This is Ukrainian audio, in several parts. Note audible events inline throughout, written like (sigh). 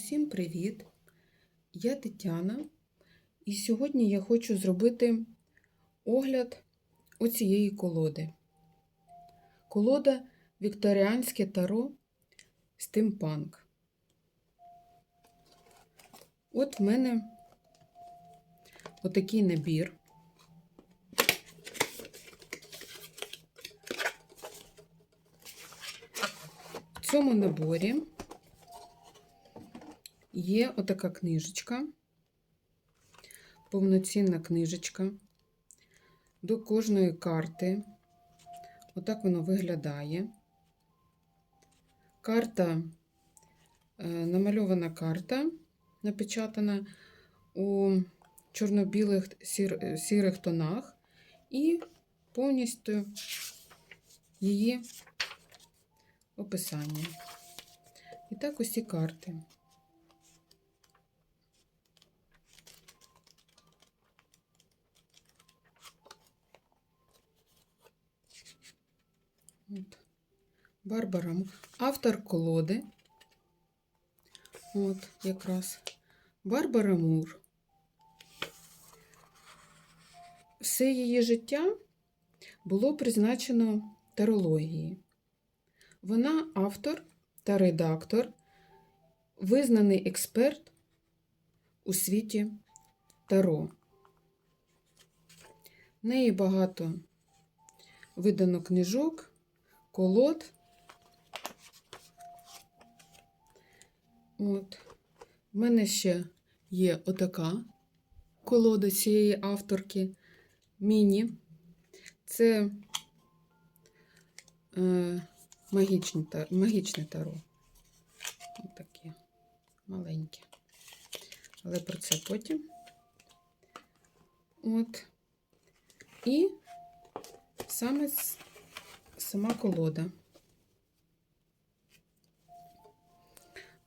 Усім привіт! Я Тетяна, і сьогодні я хочу зробити огляд оцієї колоди. Колода Вікторіанське таро Стимпанк. От в мене отакий набір. В цьому наборі є отака книжечка, повноцінна книжечка. До кожної карти. Отак воно виглядає. Карта, е, намальована карта, напечатана у чорно-білих сір- сірих тонах, і повністю її описання. І так усі карти. От. Барбара, автор колоди. От, якраз. Барбара Мур. Все її життя було призначено тарології. Вона автор та редактор, визнаний експерт у світі Таро. В неї багато видано книжок, колод. От. В мене ще є отака колода цієї авторки Міні. Це е, магічне, магічне таро. Отакі маленькі. Але про це потім. От. І саме сама колода.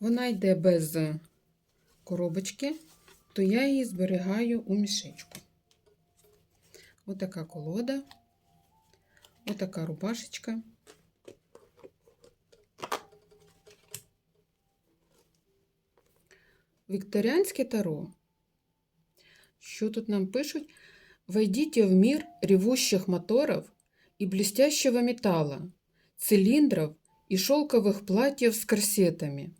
Вона йде без коробочки, то я її зберігаю у мішечку. Отака колода, отака рубашечка. Вікторіанське таро. Що тут нам пишуть? Войдите в мир ревущих моторов и блестящего металла, цилиндров и шелковых платьев с корсетами,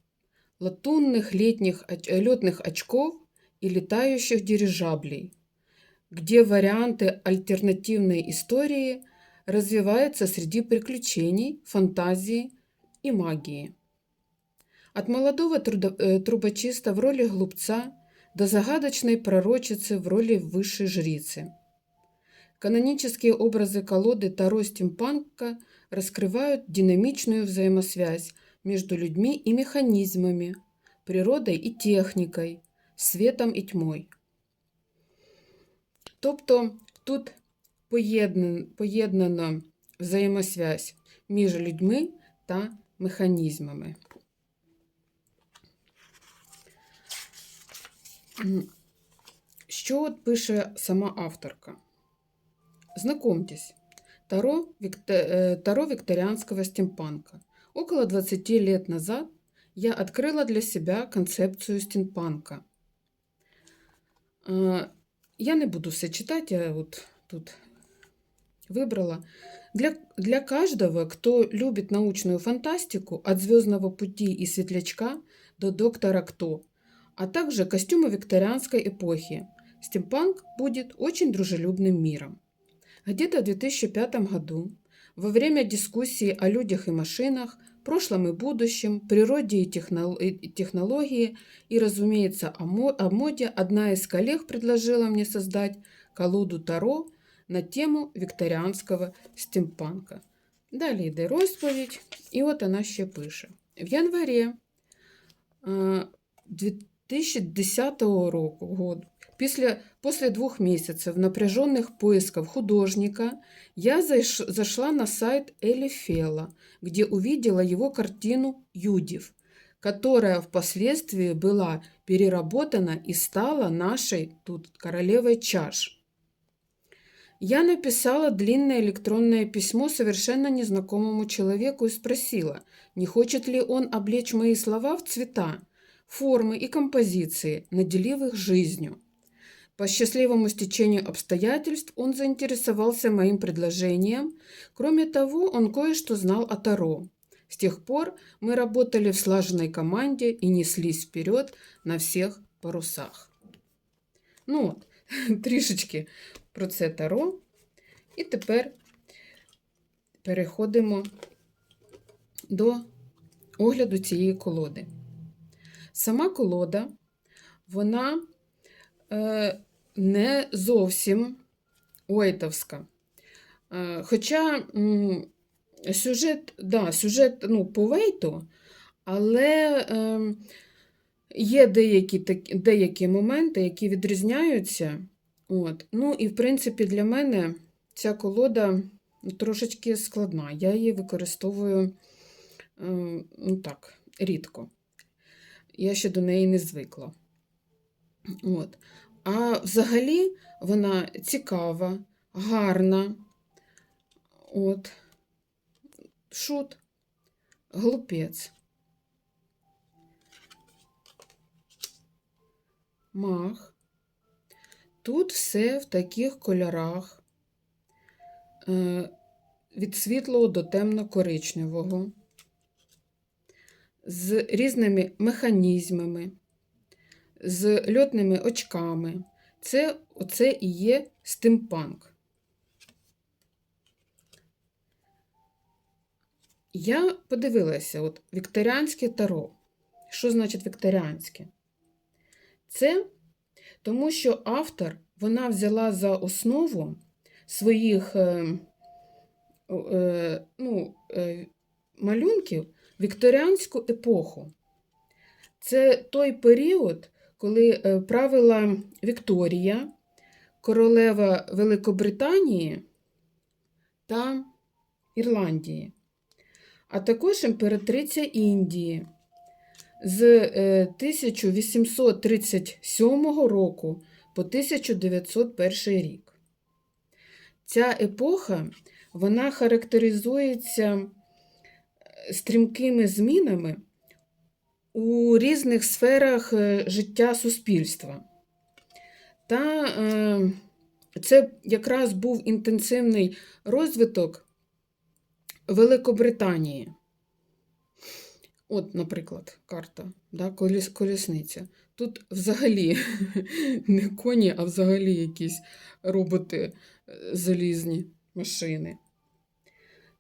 латунных летних э, летных очков и летающих дирижаблей, где варианты альтернативной истории развиваются среди приключений, фантазии и магии. От молодого э, трубочиста в роли глупца до загадочной пророчицы в роли высшей жрицы. Канонические образы колоды Таро Стимпанка раскрывают динамичную взаимосвязь между людьми и механизмами, природой и техникой, светом і тьмой. Тобто тут поєднан- поєднана взаємосвязь між людьми та механізмами. М, Що от пише сама авторка? Знакомьтесь, Таро, викто- э, Таро викторианского стимпанка. Около 20 лет назад я открыла для себя концепцию стимпанка. А, Я не буду все читать, я вот тут выбрала. Для, для каждого, кто любит научную фантастику, от «Звездного пути» и «Светлячка» до «Доктора Кто», а также костюмы викторианской эпохи, стимпанк будет очень дружелюбным миром. Где-то в 2005 году, во время дискуссии о людях и машинах, прошлом и будущем, природе и технол- и технологии и, разумеется, о, мо- о моде, одна из коллег предложила мне создать колоду Таро на тему викторіанського стимпанка. Далі йде розповідь, і от вона ще пише. В январі е, 2010 року, году, після, после двух месяцев напряженных поисков художника, я зайш- зашла на сайт Эли Фелла, где увидела его картину «Юдив», которая впоследствии была переработана и стала нашей тут королевой чаш. Я написала длинное электронное письмо совершенно незнакомому человеку и спросила, не хочет ли он облечь мои слова в цвета. формы и композиции, наделив их жизнью. По счастливому стечению обстоятельств он заинтересовался моим предложением. Кроме того, он кое-что знал о Таро. С тех пор мы работали в слаженной команде и неслись вперед на всех парусах. Ну от, (laughs) трішечки про це Таро. І тепер переходимо до огляду цієї колоди. Сама колода, вона е, не зовсім ойтовська. Е, хоча сюжет, да, сюжет ну, по Вейту, але е, є деякі, деякі моменти, які відрізняються. От. Ну, і, в принципі, для мене ця колода трошечки складна. Я її використовую е, ну, так, рідко. Я ще до неї не звикла. От. А взагалі вона цікава, гарна. От. Шут, глупець. Мах. Тут все в таких кольорах. Е, від світлого до темно-коричневого, з різними механізмами, з льотними очками. Це оце і є стимпанк. Я подивилася, от вікторіанське таро. Що значить вікторіанське? Це тому, що автор вона взяла за основу своїх е, е, ну, е, малюнків вікторіанську епоху. Це той період, коли е, правила Вікторія, королева Великобританії та Ірландії, а також імператриця Індії з е, 1837 року по 1901 рік. Ця епоха вона характеризується е, стрімкими змінами у різних сферах е, життя суспільства. Та е, це якраз був інтенсивний розвиток Великобританії. От, наприклад, карта, да, коліс, колісниця. Тут взагалі (laughs) не коні, а взагалі якісь роботи е, залізні машини.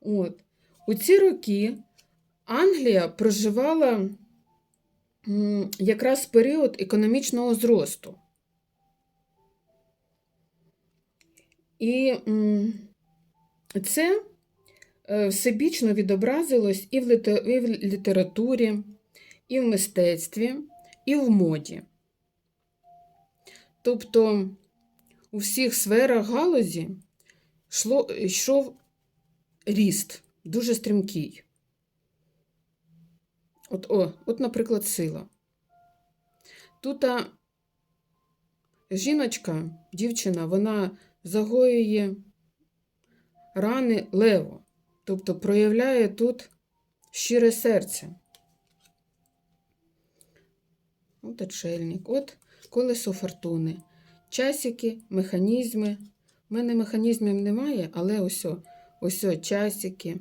От. У ці роки Англія проживала якраз період економічного зросту. І це е, всебічно відобразилось і в, літер... і в літературі, і в мистецтві, і в моді. Тобто у всіх сферах галузі йшов ріст, дуже стрімкий. От, о, от, наприклад, сила. Тут жіночка, дівчина, вона загоює рани лево, тобто проявляє тут щире серце. От отшельник, от колесо фортуни, часики, механізми. У мене механізмів немає, але ось, ось часики.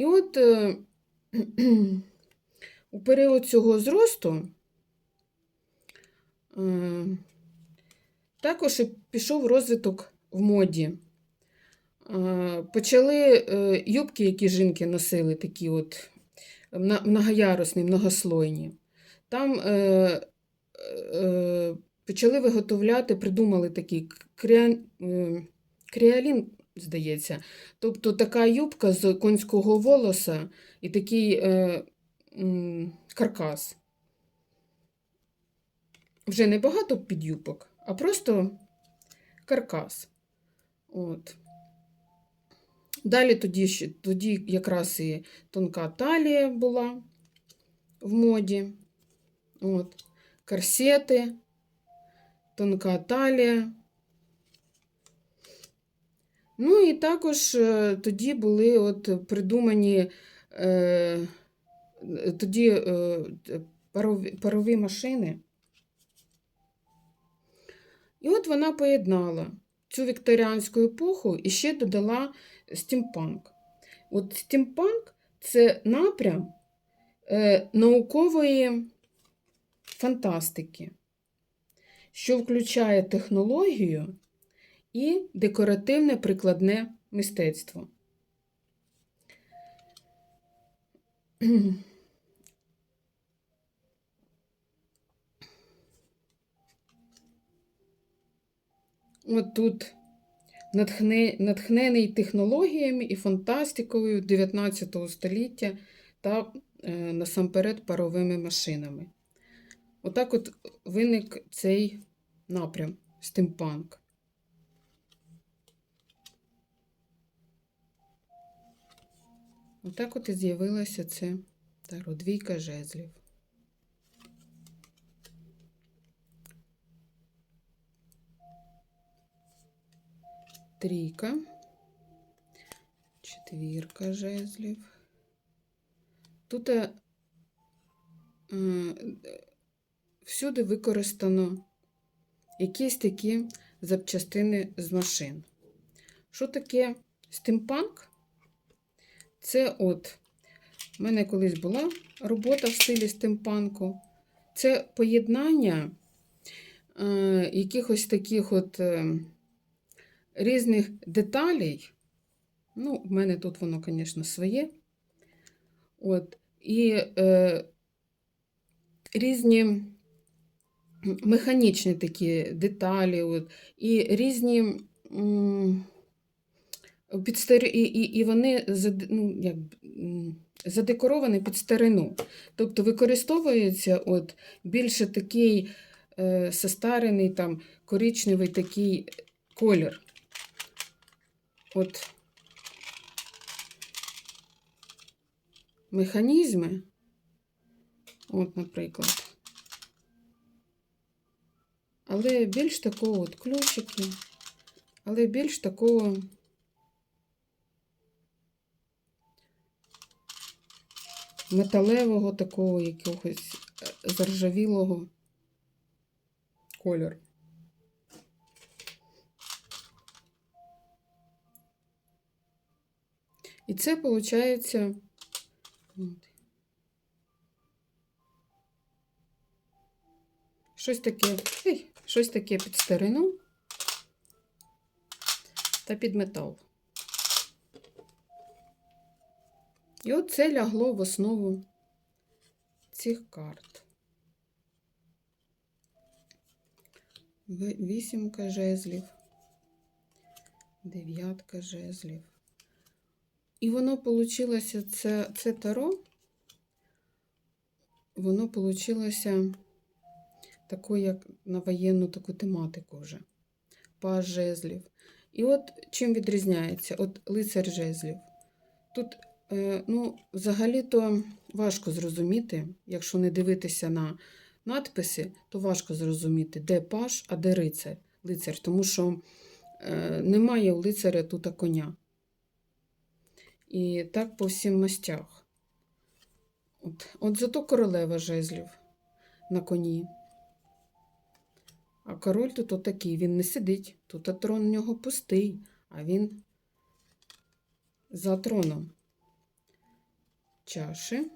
І от е, (clears throat) у період цього зросту е, також пішов розвиток в моді. Е, почали юбки, які жінки носили, такі от многоярусні, многослойні. Там почали виготовляти, придумали такий кріалін, здається. Тобто така юбка з конського волоса і такий е, м, каркас. Вже не багато підюбок, а просто каркас. От. Далі тоді, тоді якраз і тонка талія була в моді. От. Корсети, тонка талія. Ну і також е, тоді були от придумані е, тоді е, парові, парові машини. І от вона поєднала цю вікторіанську епоху і ще додала стімпанк. От стімпанк це напрям наукової фантастики, що включає технологію і декоративне прикладне мистецтво. (clears throat) От тут натхнений технологіями і фантастикою 19 століття та е, насамперед паровими машинами. Отак от виник цей напрям стимпанк. Отак от і з'явилася це таро, двійка жезлів. Трійка, четвірка жезлів. Тут е, всюди використано якісь такі запчастини з машин. Що таке стимпанк? Це от, в мене колись була робота в стилі стимпанку. Це поєднання е, якихось таких от е, різних деталей. Ну, в мене тут воно, звісно, своє. От, і е, різні механічні такі деталі, от, і різні. м, під стари, і, і, і вони зад- ну, як, задекоровані під старину. Тобто використовується от більше такий е, состарений, там, коричневий такий колір. От механізми, от, наприклад. Але більш такого от ключики, але більш такого. Металевого такого якогось е, заржавілого кольору. І це виходить. Щось таке, ей, щось таке під старину та під метал. І от це лягло в основу цих карт. Вісімка жезлів, дев'ятка жезлів. І воно получилося, це, це таро, воно получилося такою, як на воєнну таку тематику вже. Паж жезлів. І от чим відрізняється? От лицар жезлів. Тут Ну, взагалі-то важко зрозуміти, якщо не дивитися на надписи, то важко зрозуміти, де паш, а де рицар, лицар, тому що е, немає у лицаря тут коня. І так по всім мастях. От, от зато королева жезлів на коні. А король тут отакий, він не сидить. Тут трон у нього пустий, а він за троном чаші,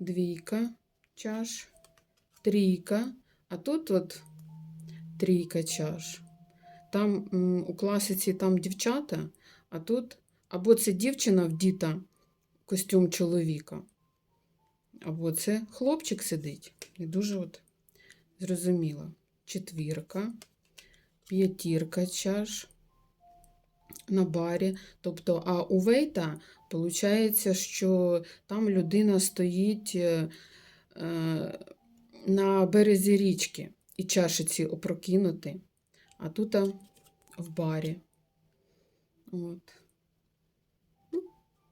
двійка чаш, трійка, а тут от трійка чаш. Там у класиці там дівчата, а тут або це дівчина вдіта костюм чоловіка, або це хлопчик сидить. Не дуже от зрозуміло. Четвірка, п'ятірка чаш на барі. Тобто, а у Вейта виходить, що там людина стоїть е, е, на березі річки і чашиці опрокинути, а тут в барі. От. Ну,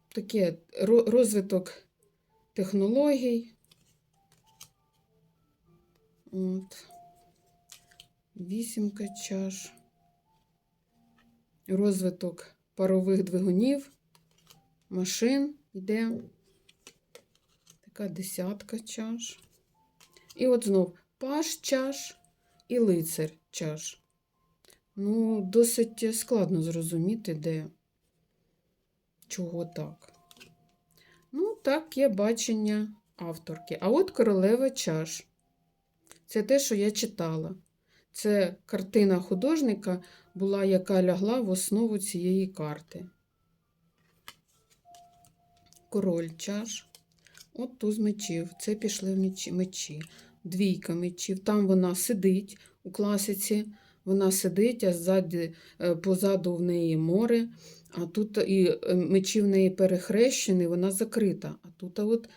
таке розвиток технологій. От. Вісімка чаш розвиток парових двигунів, машин йде. Така десятка чаш. І от знов паш чаш і лицар чаш. Ну, досить складно зрозуміти, де чого так. Ну, так є бачення авторки. А от королева чаш. Це те, що я читала. Це картина художника була, яка лягла в основу цієї карти. Король чаш. От туз мечів. Це пішли мечі. Двійка мечів. Там вона сидить у класиці. Вона сидить, а ззаді, е, позаду в неї море. А тут і е, мечі в неї перехрещені, вона закрита. А тут от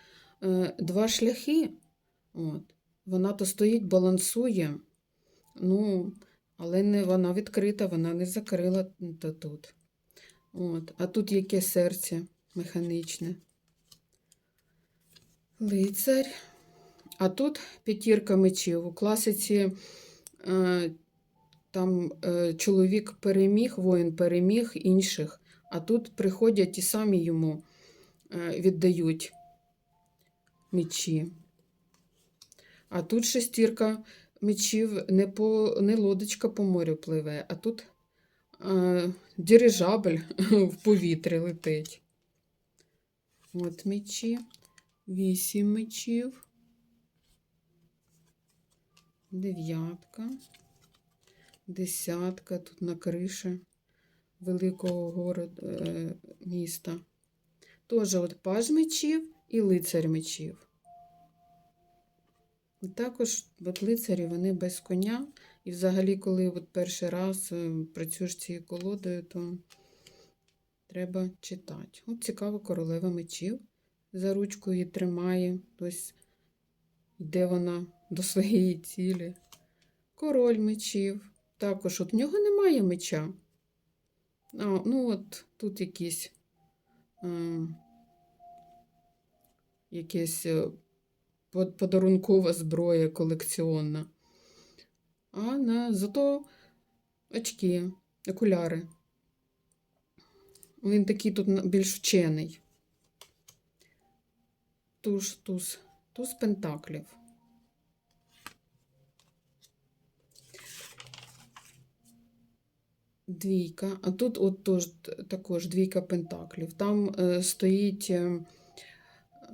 е, два шляхи. От. Вона то стоїть, балансує. Ну, але не вона відкрита, вона не закрила то тут. От. А тут яке серце механічне. Лицар. А тут п'ятірка мечів. У класиці е, там е, чоловік переміг, воїн переміг інших, а тут приходять і самі йому е, віддають мечі. А тут шестірка мечів не, по, не лодочка по морю пливе, а тут е, дирижабль (laughs) в повітрі летить. От мечі. Вісім мечів. Дев'ятка. Десятка тут на криші великого городу, е, міста. Теж от паж мечів і лицар мечів. І також от лицарі вони без коня. І взагалі, коли от перший раз е, працюєш цією колодою, то треба читати. От цікаво, королева мечів за ручку її тримає. Ось йде вона до своєї цілі. Король мечів. Також от в нього немає меча. А, ну от тут якісь е, якесь е, подарункова зброя колекціонна. А на зато очки, окуляри. Він такий тут більш вчений. Туз, туз, туз пентаклів. Двійка, а тут от тож, також двійка пентаклів. Там е, стоїть е,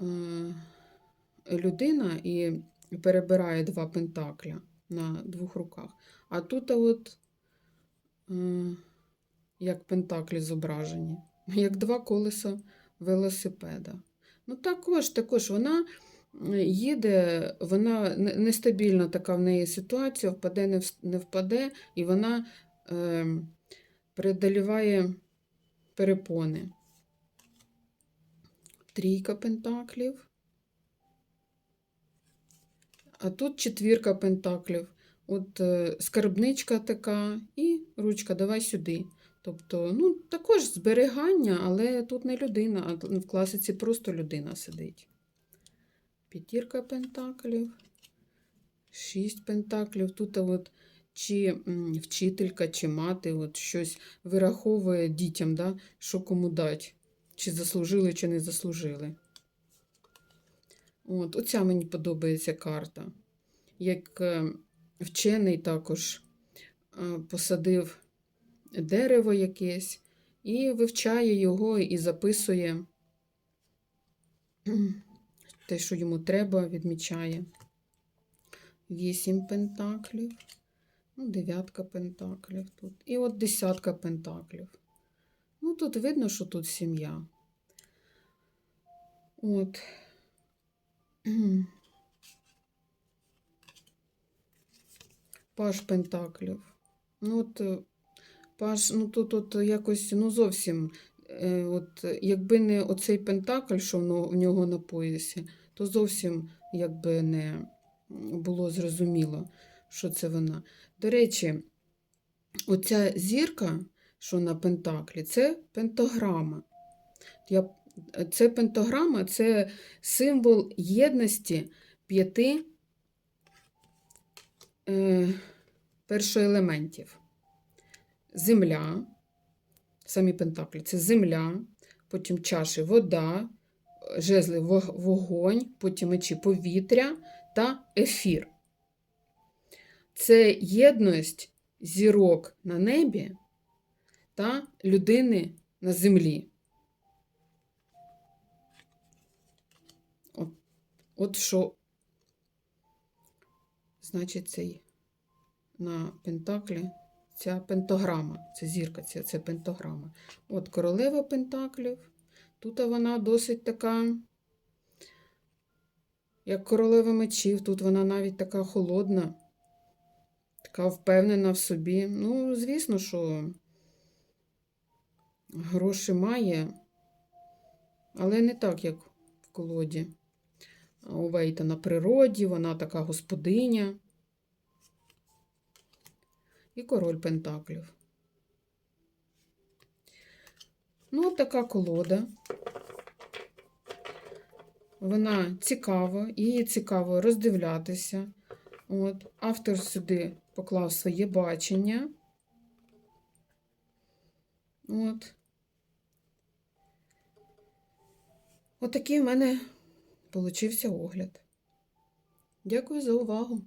е, людина і перебирає два пентакля на двох руках. А тут от е, як пентаклі зображені, як два колеса велосипеда. Ну, також, також вона е, їде, вона нестабільна така в неї ситуація, впаде, не впаде, і вона е, преодоліває перепони. Трійка пентаклів. А тут четвірка пентаклів. От е, скарбничка така і ручка, давай сюди. Тобто, ну, також зберігання, але тут не людина, а в класиці просто людина сидить. П'ятірка пентаклів, шість пентаклів. Тут от чи вчителька, чи мати от щось вираховує дітям, да, що кому дати, чи заслужили, чи не заслужили. От, оця мені подобається карта. Як е, вчений також посадив дерево якесь і вивчає його і записує (clears throat) те, що йому треба, відмічає. Вісім пентаклів, ну, дев'ятка пентаклів тут. І от десятка пентаклів. Ну, тут видно, що тут сім'я. От. (clears throat) Паш пентаклів. Ну, от, паш, ну тут от якось ну зовсім, е, от, якби не оцей пентакль, що в нього на поясі, то зовсім якби не було зрозуміло, що це вона. До речі, оця зірка, що на пентаклі, це пентаграма. Я, це пентаграма це символ єдності п'яти е, першоелементів. Земля, самі пентаклі це земля, потім чаші вода, жезли вогонь, потім мечі повітря та ефір. Це єдність зірок на небі та людини на землі. От, от що значить цей на пентаклі ця пентаграма, це зірка, це, це пентаграма. От королева пентаклів. Тут вона досить така, як королева мечів, тут вона навіть така холодна, така впевнена в собі. Ну, звісно, що гроші має, але не так, як в колоді. У Вейта на природі, вона така господиня. І король Пентаклів. Ну, от така колода. Вона цікава, її цікаво роздивлятися. От. Автор сюди поклав своє бачення. От. Отакий в мене получився огляд. Дякую за увагу.